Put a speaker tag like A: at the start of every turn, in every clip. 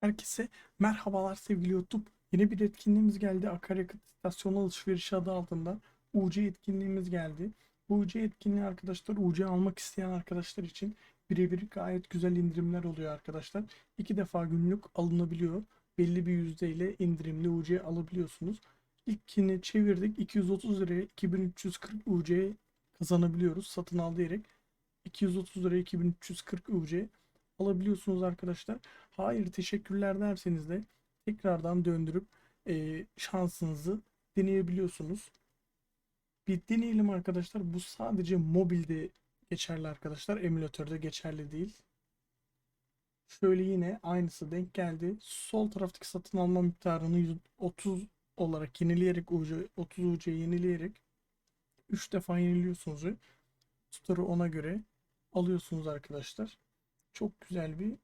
A: Herkese merhabalar sevgili YouTube. Yeni bir etkinliğimiz geldi. Akaryakıt istasyonu alışverişi adı altında UC etkinliğimiz geldi. Bu UC etkinliği arkadaşlar UC almak isteyen arkadaşlar için birebir gayet güzel indirimler oluyor arkadaşlar. İki defa günlük alınabiliyor. Belli bir yüzdeyle indirimli UC alabiliyorsunuz. İlkini çevirdik. 230 liraya 2340 UC kazanabiliyoruz satın al diyerek. 230 liraya 2340 UC alabiliyorsunuz arkadaşlar. Hayır teşekkürler derseniz de tekrardan döndürüp e, şansınızı deneyebiliyorsunuz. Bir deneyelim arkadaşlar. Bu sadece mobilde geçerli arkadaşlar. Emülatörde geçerli değil. Şöyle yine aynısı denk geldi. Sol taraftaki satın alma miktarını 30 olarak yenileyerek UC, 30 UC yenileyerek 3 defa yeniliyorsunuz tutarı ona göre alıyorsunuz arkadaşlar. Çok güzel bir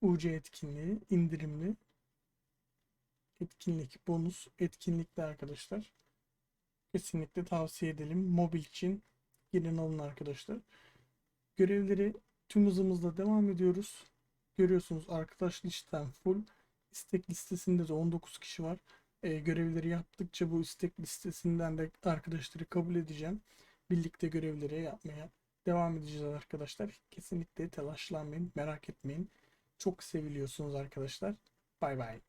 A: UC etkinliği, indirimli etkinlik, bonus etkinlikte arkadaşlar. Kesinlikle tavsiye edelim. Mobil için gelin alın arkadaşlar. Görevleri tüm hızımızla devam ediyoruz. Görüyorsunuz arkadaş listem full. İstek listesinde de 19 kişi var. Ee, görevleri yaptıkça bu istek listesinden de arkadaşları kabul edeceğim. Birlikte görevleri yapmaya devam edeceğiz arkadaşlar. Kesinlikle telaşlanmayın, merak etmeyin. Çok seviliyorsunuz arkadaşlar. Bay bay.